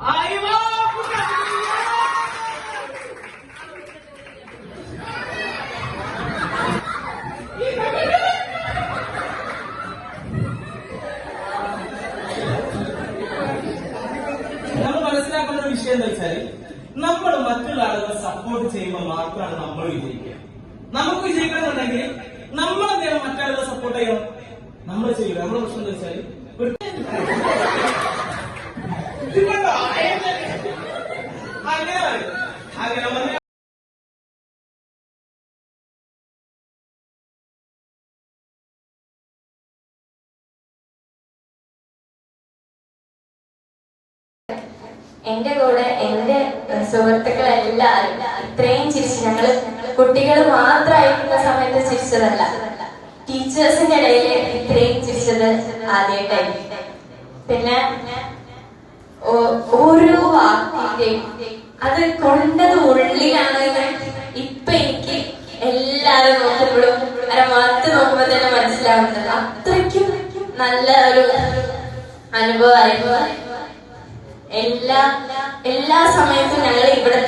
아이고! വിഷയം എന്താ വെച്ചാൽ നമ്മൾ മറ്റുള്ള ആളുകളെ സപ്പോർട്ട് ചെയ്യുമ്പോൾ മാത്രമാണ് നമ്മൾ വിജയിക്കുക നമുക്ക് വിജയിക്കണമെന്നുണ്ടെങ്കിൽ നമ്മൾ എന്തെങ്കിലും മറ്റാളുകളെ സപ്പോർട്ട് ചെയ്യണം നമ്മൾ ചെയ്യുക നമ്മുടെ പ്രശ്നം എന്താ വെച്ചാൽ അങ്ങനെ അങ്ങനെ എന്റെ കൂടെ എന്റെ സുഹൃത്തുക്കളെല്ലാരും ഇത്രയും ചിരിച്ചു ഞങ്ങൾ കുട്ടികൾ മാത്രമായിരിക്കുന്ന സമയത്ത് ചിരിച്ചതല്ല. ടീച്ചേഴ്സിന്റെ ഇടയിൽ ഇത്രയും ചിരിച്ചത് ആദ്യമായിട്ടായിരിക്കും. പിന്നെ ഓരോ വാക്കിന്റെയും അത് കൊണ്ടത് ഉള്ളിലാണ് ഇപ്പൊ എനിക്ക് എല്ലാരും നോക്കുമ്പോഴും അല്ല മുഖത്ത് നോക്കുമ്പോ തന്നെ മനസ്സിലാവുന്നത്. അത്രയ്ക്കും നല്ല ഒരു അനുഭവമായിരുന്നു. എല്ലാ എല്ലാ സമയത്തും ഞങ്ങൾ ഇവിടെ